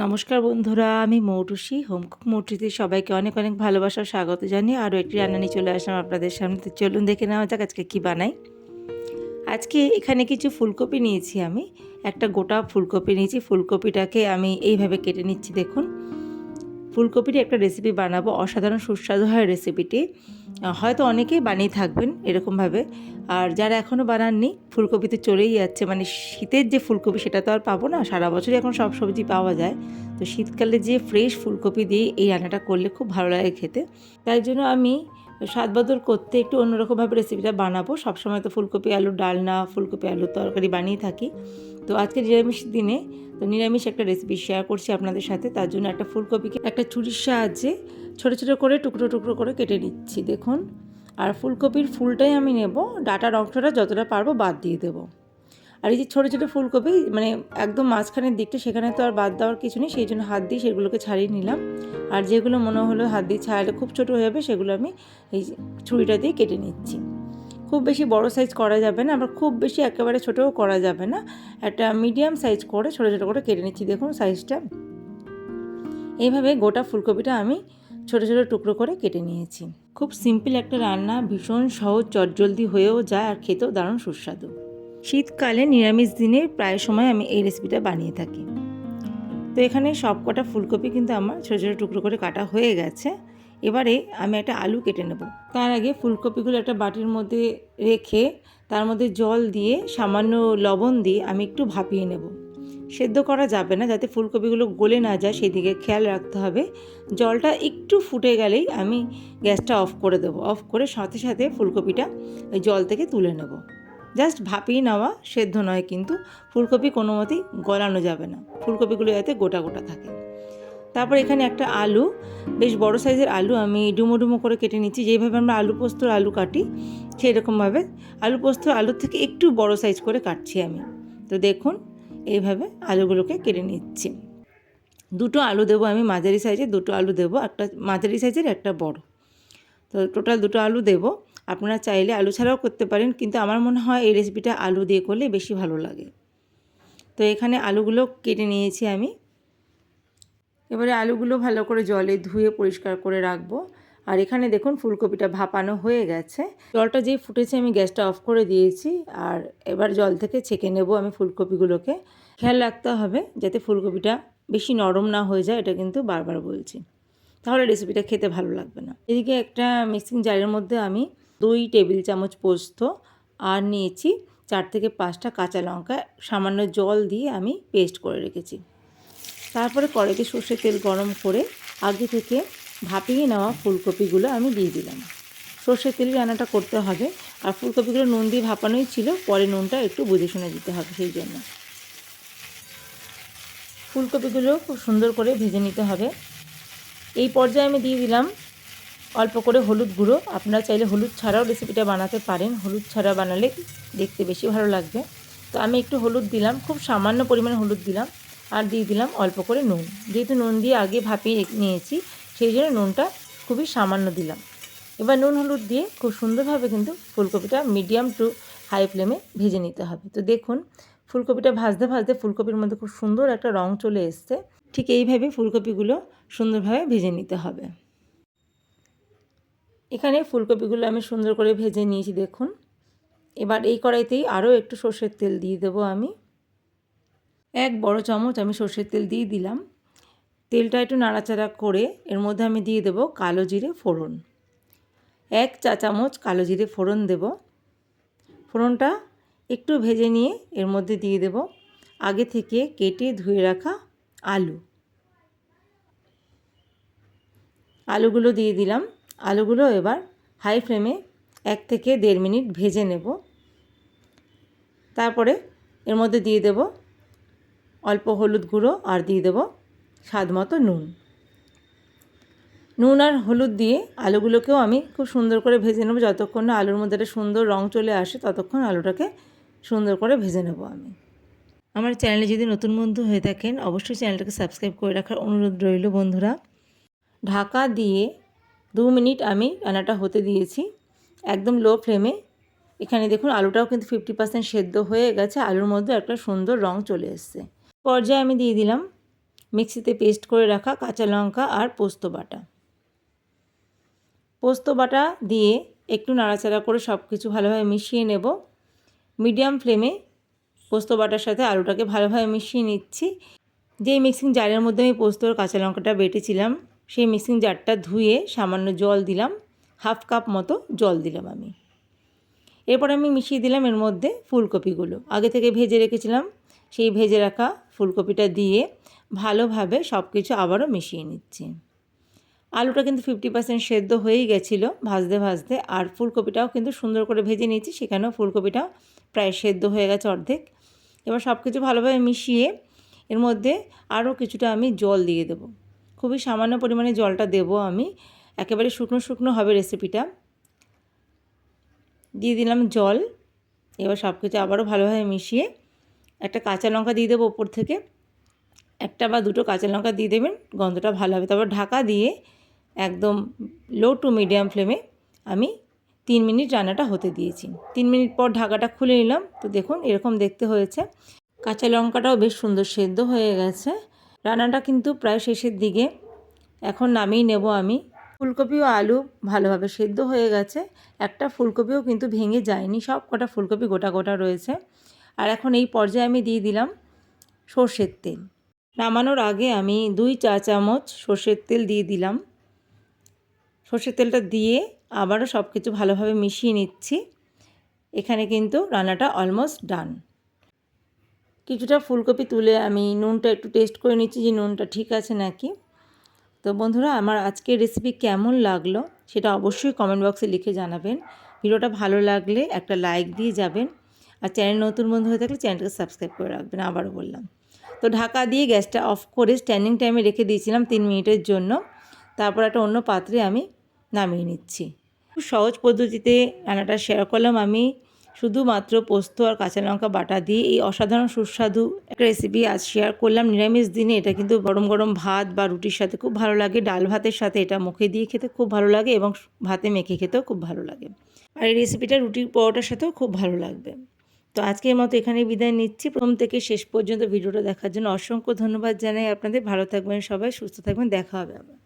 নমস্কার বন্ধুরা, আমি মৌটুসি হোমকুক মৌটুসিতে সবাইকে অনেক অনেক ভালোবাসা স্বাগত জানিয়ে আরও একটি রান্না নিয়ে চলে আসলাম আপনাদের সামনে। তো চলুন দেখে নেওয়া যাক আজকে কী বানাই। আজকে এখানে কিছু ফুলকপি নিয়েছি আমি, একটা গোটা ফুলকপি নিয়েছি। ফুলকপিটাকে আমি এইভাবে কেটে নিচ্ছি, দেখুন। ফুলকপির একটা রেসিপি বানাবো, অসাধারণ সুস্বাদু হয় রেসিপিটি হয়তো অনেকেই বানিয়ে থাকবেন এরকমভাবে। আর যারা এখনও বানাননি ফুলকপি তো চলেই যাচ্ছে। মানে শীতের যে ফুলকপি, সেটা তো আর পাবো না। সারা বছরই এখন সব সবজি পাওয়া যায়। তো শীতকালে যে ফ্রেশ ফুলকপি দিয়ে এই রান্নাটা করলে খুব ভালো লাগে খেতে। তাই জন্য আমি স্বাদ বদল করতে একটু অন্যরকমভাবে রেসিপিটা বানাবো। সবসময় তো ফুলকপি, আলুর ডালনা ফুলকপি, আলুর তরকারি বানিয়ে থাকি। তো আজকে নিরামিষ দিনে তো নিরামিষ একটা রেসিপি শেয়ার করছি আপনাদের সাথে। তার জন্য একটা ফুলকপিকে একটা ছুরির সাহায্যে ছোটো ছোটো করে, টুকরো টুকরো করে কেটে নিচ্ছি, দেখুন। আর ফুলকপির ফুলটাই আমি নেব। ডাটার অংশটা যতটা পারব বাদ দিয়ে দেবো। আর এই যে ছোটো ছোটো ফুলকপি মানে একদম মাঝখানের দিকটা, সেখানে তো আর বাদ দেওয়ার কিছু নেই, সেই জন্য হাত দিয়ে সেগুলোকে ছাড়িয়ে নিলাম। আর যেগুলো মনে হলো হাত দিয়ে ছাড়ালে খুব ছোটো হয়ে যাবে, সেগুলো আমি এই ছুরিটা দিয়ে কেটে নিচ্ছি। খুব বেশি বড় সাইজ করা যাবে না, আবার খুব বেশি একেবারে ছোটোও করা যাবে না। একটা মিডিয়াম সাইজ করে, ছোটো ছোটো করে কেটে নিচ্ছি, দেখুন সাইজটা এইভাবে গোটা ফুলকপিটা আমি ছোটো ছোটো টুকরো করে কেটে নিয়েছি। খুব সিম্পল একটা রান্না, ভীষণ সহজ, চটজলদি হয়েও যায় আর খেতেও দারুণ সুস্বাদু। শীতকালে নিরামিষ দিনে প্রায় সময় আমি এই রেসিপিটা বানিয়ে থাকি। তো এখানে সব কটা ফুলকপি কিন্তু আমার ছোটো ছোটো টুকরো করে কাটা হয়ে গেছে। এবারে আমি একটা আলু কেটে নেব। তার আগে ফুলকপিগুলো একটা বাটির মধ্যে রেখে তার মধ্যে জল দিয়ে সামান্য লবণ দিয়ে আমি একটু ভাপিয়ে নেব। সেদ্ধ করা যাবে না, যাতে ফুলকপিগুলো গলে না যায় সেই দিকে খেয়াল রাখতে হবে। জলটা একটু ফুটে গেলেই আমি গ্যাসটা অফ করে দেবো। অফ করে সাথে সাথে ফুলকপিটা জল থেকে তুলে নেব। জাস্ট ভাপিয়ে নেওয়া সেদ্ধ নয় কিন্তু ফুলকপি কোনো মতেই গলানো যাবে না। ফুলকপিগুলো যাতে গোটা গোটা থাকে। তারপর এখানে একটা আলু, বেশ বড় সাইজের আলু, আমি ডুমো ডুমো করে কেটে নিচ্ছি। যেভাবে আমরা আলু পোস্তর আলু কাটি সেই রকমভাবে আলু পোস্তর আলুর থেকে একটু বড় সাইজ করে কাটছি আমি। তো দেখুন, এইভাবে আলুগুলোকে কেটে নিচ্ছি। দুটো আলু দেবো আমি, মাঝারি সাইজের দুটো আলু দেবো, একটা মাঝারি সাইজের একটা বড়। তো টোটাল দুটো আলু দেবো। আপনারা চাইলে আলু ছাড়াও করতে পারেন, কিন্তু আমার মনে হয় এই রেসিপিটা আলু দিয়ে করলে বেশি ভালো লাগে। তো এখানে আলুগুলো কেটে নিয়েছি আমি। এবারে আলুগুলো ভালো করে জলে ধুয়ে পরিষ্কার করে রাখব। আর এখানে দেখুন ফুলকপিটা ভাপানো হয়ে গেছে। জলটা যেই ফুটেছে আমি গ্যাসটা অফ করে দিয়েছি, আর এবার জল থেকে ছেঁকে নেব আমি ফুলকপিগুলোকে। খেয়াল রাখতে হবে যাতে ফুলকপিটা বেশি নরম না হয়ে যায়, এটা কিন্তু বারবার বলছি। তাহলে রেসিপিটা খেতে ভালো লাগবে না। এদিকে একটা মিক্সিং জারের মধ্যে আমি দুই টেবিল চামচ পোস্ত আর নিয়েছি চার থেকে পাঁচটা কাঁচা লঙ্কা, সামান্য জল দিয়ে আমি পেস্ট করে রেখেছি। তারপরে কড়াইতে সর্ষের তেল গরম করে আগে থেকে ভাপিয়ে নেওয়া ফুলকপিগুলো আমি দিয়ে দিলাম। সর্ষের তেলে রান্নাটা করতে হবে আর ফুলকপিগুলো নুন দিয়ে ভাপানোই ছিল, পরে নুনটা একটু বুঝে শুনে দিতে হবে সেই জন্য। ফুলকপিগুলো খুব সুন্দর করে ভেজে নিতে হবে। এই পর্যায়ে আমি দিয়ে দিলাম অল্প করে হলুদ গুঁড়ো। আপনারা চাইলে হলুদ ছাড়াও রেসিপিটা বানাতে পারেন। হলুদ ছাড়া বানালে দেখতে বেশি ভালো লাগবে। তো আমি একটু হলুদ দিলাম, খুব সামান্য পরিমাণে হলুদ দিলাম আর দিয়ে দিলাম অল্প করে নুন। যেহেতু নুন দিয়ে আগে ভাপিয়ে নিয়েছি, সেই জন্য নুনটা খুবই সামান্য দিলাম। এবার নুন হলুদ দিয়ে খুব সুন্দরভাবে কিন্তু ফুলকপিটা মিডিয়াম টু হাই ফ্লেমে ভেজে নিতে হবে। তো দেখুন, ফুলকপিটা ভাজতে ভাজতে ফুলকপির মধ্যে খুব সুন্দর একটা রং চলে এসছে। ঠিক এইভাবে ফুলকপিগুলো সুন্দরভাবে ভেজে নিতে হবে। এখানে ফুলকপিগুলো আমি সুন্দর করে ভেজে নিয়েছি, দেখুন। এবার এই কড়াইতেই আরও একটু সর্ষের তেল দিয়ে দেবো আমি। এক বড় চামচ আমি সর্ষের তেল দিয়ে দিলাম। তেলটা একটু নাড়াচাড়া করে এর মধ্যে আমি দিয়ে দেবো কালো জিরে ফোড়ন। এক চা চামচ কালো জিরে ফোড়ন দেব। ফোড়নটা একটু ভেজে নিয়ে এর মধ্যে দিয়ে দেব আগে থেকে কেটে ধুয়ে রাখা আলু। আলুগুলো দিয়ে দিলাম। আলুগুলো এবার হাই ফ্লেমে এক থেকে দেড় মিনিট ভেজে নেব। তারপরে এর মধ্যে দিয়ে দেব অল্প হলুদ গুঁড়ো আর দিয়ে দেব স্বাদ মতো নুন। নুন আর হলুদ দিয়ে আলুগুলোকেও আমি খুব সুন্দর করে ভেজে নেব। যতক্ষণ না আলুর মধ্যে একটা সুন্দর রং চলে আসে, ততক্ষণ আলুটাকে সুন্দর করে ভেজে নেব আমি। আমার চ্যানেলে যদি নতুন বন্ধু হয়ে থাকেন, অবশ্যই চ্যানেলটাকে সাবস্ক্রাইব করে রাখার অনুরোধ রইল বন্ধুরা। ঢাকা দিয়ে দু মিনিট আমি রান্নাটা হতে দিয়েছি। একদম লো ফ্লেমে এখানে দেখুন আলুটাও কিন্তু ফিফটি পার্সেন্ট সেদ্ধ হয়ে গেছে। আলুর মধ্যে একটা সুন্দর রং চলে এসছে। পর্যায়ে আমি দিয়ে দিলাম মিক্সিতে পেস্ট করে রাখা কাঁচা লঙ্কা আর পোস্ত বাটা। পোস্ত বাটা দিয়ে একটু নাড়াচাড়া করে সব কিছু ভালোভাবে মিশিয়ে নেব। মিডিয়াম ফ্লেমে পোস্ত বাটার সাথে আলুটাকে ভালোভাবে মিশিয়ে নিচ্ছি। যেই মিক্সিং জারের মধ্যে আমি পোস্ত কাঁচা লঙ্কাটা বেটেছিলাম সেই মিক্সিং জারটা ধুয়ে সামান্য জল দিলাম, হাফ কাপ মতো জল দিলাম আমি। এরপর আমি মিশিয়ে দিলাম এর মধ্যে ফুলকপিগুলো। আগে থেকে ভেজে রেখেছিলাম, সেই ভেজে রাখা ফুলকপিটা দিয়ে ভালোভাবে সব কিছু আবারও মিশিয়ে নিচ্ছি। আলুটা কিন্তু ফিফটি পার্সেন্ট সেদ্ধ হয়েই গেছিল, ভাজতে ভাজতে, আর ফুলকপিটাও কিন্তু সুন্দর করে ভেজে নিয়েছি, সেখানেও ফুলকপিটা প্রায় সেদ্ধ হয়ে গেছে অর্ধেক। এবার সব কিছু ভালোভাবে মিশিয়ে এর মধ্যে আরও কিছুটা আমি জল দিয়ে দেবো। খুবই সামান্য পরিমাণে জলটা দেব আমি। একেবারে শুকনো শুকনো হবে রেসিপিটা দিয়ে দিলাম জল। এবার সব কিছু আবারও ভালোভাবে মিশিয়ে একটা কাঁচা লঙ্কা দিয়ে দেবো ওপর থেকে। একটা বা দুটো কাঁচা লঙ্কা দিয়ে দেবেন, গন্ধটা ভালো হবে। তারপর ঢাকা দিয়ে একদম লো টু মিডিয়াম ফ্লেমে আমি তিন মিনিট রান্নাটা হতে দিয়েছি। তিন মিনিট পর ঢাকাটা খুলে নিলাম। তো দেখুন, এরকম দেখতে হয়েছে। কাঁচা লঙ্কাটাও বেশ সুন্দর সেদ্ধ হয়ে গেছে। রান্নাটা কিন্তু প্রায় শেষের দিকে। এখন নামিয়ে নেব আমি। ফুলকপি ও আলু ভালোভাবে সেদ্ধ হয়ে গেছে। একটা ফুলকপিও কিন্তু ভেঙে যায়নি। সব কটা ফুলকপি গোটা গোটা রয়েছে। আর এখন এই পর্যায়ে আমি দিয়ে দিলাম সর্ষের তেল। নামানোর আগে আমি দুই চা চামচ সর্ষের তেল দিয়ে দিলাম। সর্ষের তেলটা দিয়ে আবারও সব কিছু ভালোভাবে মিশিয়ে নিচ্ছি। এখানে কিন্তু রান্নাটা অলমোস্ট ডান কিছুটা ফুলকপি তুলে আমি নুনটা একটু টেস্ট করে নিচ্ছি যে নুনটা ঠিক আছে নাকি। তো বন্ধুরা, আমার আজকের রেসিপি কেমন লাগল সেটা অবশ্যই কমেন্ট বক্সে লিখে জানাবেন। ভিডিওটা ভালো লাগলে একটা লাইক দিয়ে যাবেন। আর চ্যানেল নতুন বন্ধু হয়ে থাকলে চ্যানেলটাকে সাবস্ক্রাইব করে রাখবেন, আবারও বললাম। তো ঢাকা দিয়ে গ্যাসটা অফ করে স্ট্যান্ডিং টাইমে রেখে দিয়েছিলাম তিন মিনিটের জন্য। তারপর একটা অন্য পাত্রে আমি নামিয়ে নিচ্ছি। খুব সহজ পদ্ধতিতে রান্নাটা শেয়ার করলাম আমি। শুধুমাত্র পোস্ত আর কাঁচা লঙ্কা বাটা দিয়ে এই অসাধারণ সুস্বাদু একটা রেসিপি আজ শেয়ার করলাম। নিরামিষ দিনে এটা কিন্তু গরম গরম ভাত বা রুটির সাথে খুব ভালো লাগে। ডাল ভাতের সাথে এটা মুখে দিয়ে খেতে খুব ভালো লাগে এবং ভাতে মেখে খেতেও খুব ভালো লাগে। আর এই রেসিপিটা রুটির পরোটার সাথেও খুব ভালো লাগবে। তো আজকের মতো এখানে বিদায় নিচ্ছি। প্রথম থেকে শেষ পর্যন্ত ভিডিওটা দেখার জন্য অসংখ্য ধন্যবাদ জানাই। আপনাদের ভালো থাকবেন সবাই, সুস্থ থাকবেন। দেখা হবে আবার।